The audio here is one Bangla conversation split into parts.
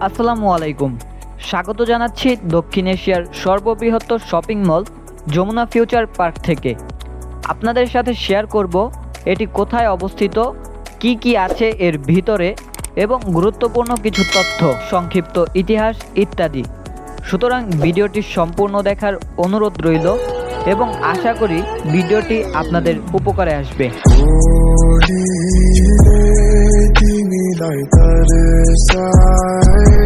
আসসালামু আলাইকুম। স্বাগত জানাচ্ছি দক্ষিণ এশিয়ার সর্ববৃহৎ shopping mall Jamuna future park থেকে। আপনাদের সাথে শেয়ার করব এটি কোথায় অবস্থিত, কি কি আছে এর ভিতরে, এবং গুরুত্বপূর্ণ কিছু তথ্য, সংক্ষিপ্ত ইতিহাস ইত্যাদি। সুতরাং ভিডিওটি সম্পূর্ণ দেখার অনুরোধ রইল, এবং আশা করি ভিডিওটি আপনাদের উপকারে আসবে। side.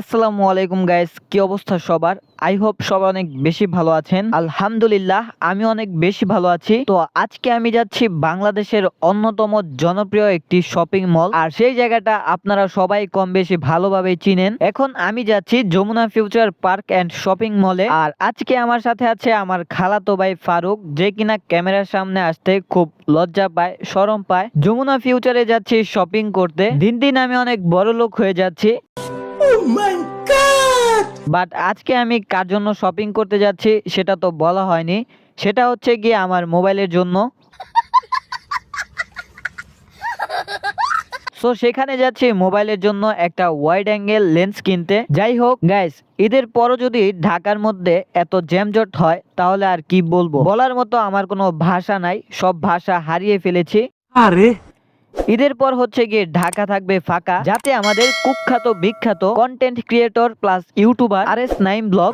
আসসালামু আলাইকুম গাইস কি অবস্থা সবার? আই হোপ সবাই অনেক বেশি ভালো আছেন। আলহামদুলিল্লাহ, আমি অনেক বেশি ভালো আছি। তো আজকে আমি যাচ্ছি বাংলাদেশের অন্যতম জনপ্রিয় একটি শপিং মল আর সেই জায়গাটা আপনারা সবাই কম বেশি ভালোভাবে চিনেন। এখন আমি যাচ্ছি Jamuna future park and shopping মলে আর আজকে আমার সাথে আছে আমার খালাতো ভাই ফারুক, যে কিনা ক্যামেরার সামনে আসতে খুব লজ্জা পায়, শরম পায়। যমুনা ফিউচারে যাচ্ছি শপিং করতে। দিন দিন আমি অনেক বড় লোক হয়ে যাচ্ছি। বাট আজকে আমি কার জন্য শপিং করতে যাচ্ছি সেটা তো বলা হয়নি। সেটা হচ্ছে গিয়ে আমার মোবাইলের জন্য। সো সেখানে যাচ্ছি মোবাইলের জন্য একটা ওয়াইড অ্যাঙ্গেল লেন্স কিনতে। যাই হোক গাইস ঈদের পরও যদি ঢাকার মধ্যে এত জ্যামজট হয় তাহলে আর কি বলব? বলার মতো আমার কোনো ভাষা নাই সব ভাষা হারিয়ে ফেলেছি। আরে! ঈদের পর হচ্ছে গিয়ে ঢাকা থাকবে ফাঁকা। যাতে আমাদের কুখ্যাত, বিখ্যাত কন্টেন্ট ক্রিয়েটর প্লাস ইউটিউবার আর এস নাইম ব্লগ।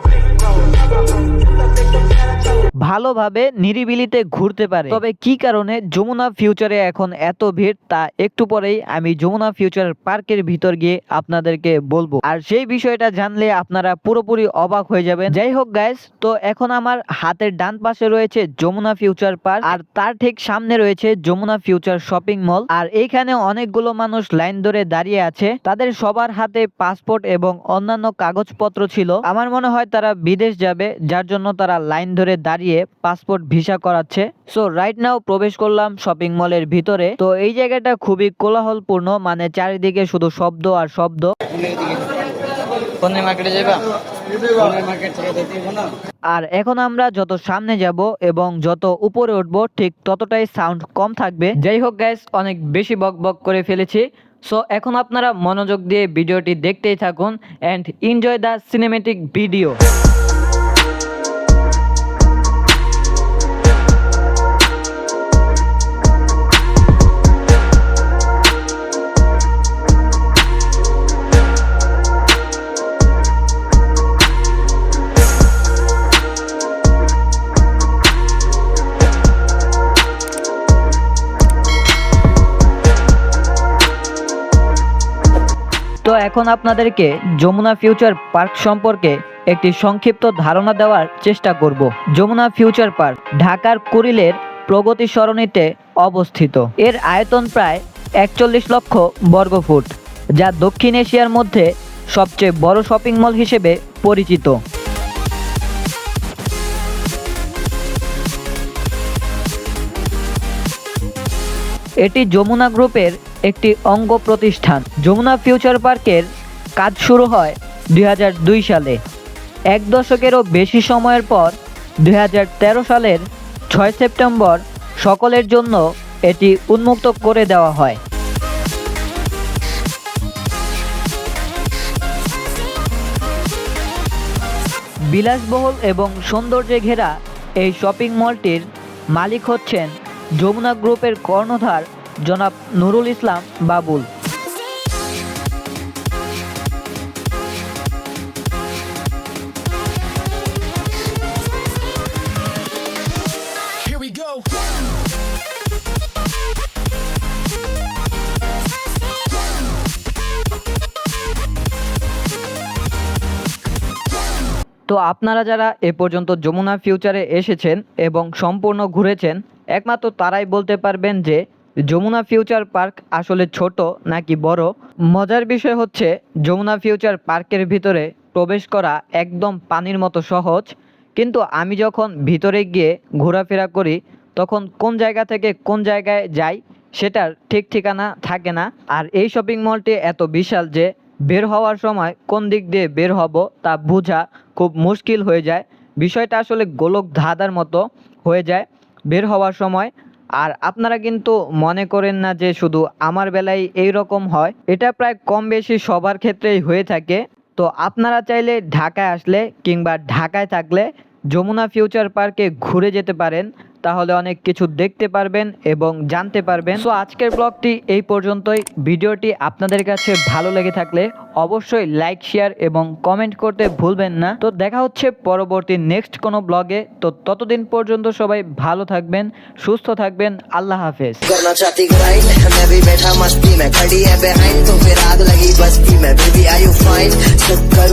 ভালোভাবে নিরিবিলিতে ঘুরতে পারে। তবে কি কারণে যমুনা ফিউচারে এখন এত ভিড় তা একটু পরেই আমি যমুনা ফিউচার পার্কের ভিতর গিয়ে আপনাদেরকে বলব। আর সেই বিষয়টা জানলে আপনারা পুরোপুরি অবাক হয়ে যাবেন। যাই হোক গাইস তো এখন আমার হাতের ডান পাশে রয়েছে যমুনা ফিউচার পার্ক আর তার ঠিক সামনে রয়েছে যমুনা ফিউচার শপিং মল আর এইখানে অনেকগুলো মানুষ লাইন ধরে দাঁড়িয়ে আছে। তাদের সবার হাতে পাসপোর্ট এবং অন্যান্য কাগজপত্র ছিল। আমার মনে হয় তারা বিদেশ যাবে, যার জন্য তারা লাইন ধরে দাঁড়িয়ে পাসপোর্ট ভিসা করাচ্ছে। সো রাইট নাও প্রবেশ করলাম শপিং মলের ভিতরে। তো এই জায়গাটা খুবই কোলাহলপূর্ণ মানে চারিদিকে শুধু শব্দ আর শব্দ। আর এখন আমরা যত সামনে যাব এবং যত উপরে উঠব, ঠিক ততটাই সাউন্ড কম থাকবে। যাই হোক গ্যাস অনেক বেশি বক বক করে ফেলেছি। সো এখন আপনারা মনোযোগ দিয়ে ভিডিওটি দেখতেই থাকুন and enjoy the cinematic video তো এখন আপনাদেরকে যমুনা ফিউচার পার্ক সম্পর্কে একটি সংক্ষিপ্ত ধারণা দেওয়ার চেষ্টা করব। যমুনা ফিউচার পার্ক ঢাকার কুড়িলের প্রগতি সরণিতে অবস্থিত। এর আয়তন প্রায় একচল্লিশ লক্ষ বর্গফুট যা দক্ষিণ এশিয়ার মধ্যে সবচেয়ে বড় শপিং মল হিসেবে পরিচিত। এটি যমুনা গ্রুপের একটি অঙ্গ প্রতিষ্ঠান। যমুনা ফিউচার পার্কের কাজ শুরু হয় দুই হাজার দুই সালে। এক দশকেরও বেশি সময়ের পর দু হাজার তেরো সালের ছয় সেপ্টেম্বর সকলের জন্য এটি উন্মুক্ত করে দেওয়া হয়। বিলাসবহুল এবং সৌন্দর্যে ঘেরা এই শপিং মলটির মালিক হচ্ছেন যমুনা গ্রুপের কর্ণধার জনাব নুরুল ইসলাম বাবুল. তো আপনারা যারা এ পর্যন্ত যমুনা ফিউচারে এসেছেন এবং সম্পূর্ণ ঘুরেছেন একমাত্র তারাই বলতে পারবেন যে যমুনা ফিউচার পার্ক আসলে ছোট নাকি বড়? মজার বিষয় হচ্ছে, যমুনা ফিউচার পার্কের ভিতরে প্রবেশ করা একদম পানির মতো সহজ। কিন্তু আমি যখন ভিতরে গিয়ে ঘোরাফেরা করি, তখন কোন জায়গা থেকে কোন জায়গায় যাই, সেটার ঠিক ঠিকানা থাকে না। আর এই শপিং মলটি এত বিশাল যে, বের হওয়ার সময় কোন দিক দিয়ে বের হব তা বোঝা খুব মুশকিল হয়ে যায়। বিষয়টা আসলে গোলক ধাঁধার মতো হয়ে যায়। বের হওয়ার সময় আর আপনারা কিন্তু মনে করেন না যে শুধু আমার বেলায় এই রকম হয়। এটা প্রায় কম বেশি সবার ক্ষেত্রেই হয়ে থাকে। তো আপনারা চাইলে ঢাকায় আসলে কিংবা ঢাকায় থাকলে যমুনা ফিউচার পার্কে ঘুরে যেতে পারেন। তাহলে অনেক কিছু দেখতে পারবেন এবং জানতে পারবেন সো আজকের ব্লগটি এই পর্যন্তই ভিডিওটি আপনাদের কাছে ভালো লেগে থাকলে অবশ্যই লাইক শেয়ার এবং কমেন্ট করতে ভুলবেন না তো দেখা হচ্ছে পরবর্তী নেক্সট কোনো ব্লগে তো ততদিন পর্যন্ত সবাই ভালো থাকবেন সুস্থ থাকবেন আল্লাহ হাফেজ करना चाहती ग्राइंड मैं भी बैठा मस्ती में खड़ी है बिहाइंड तो फिर आग लगी बस्ती में बेबी आई यू फाइन करूँ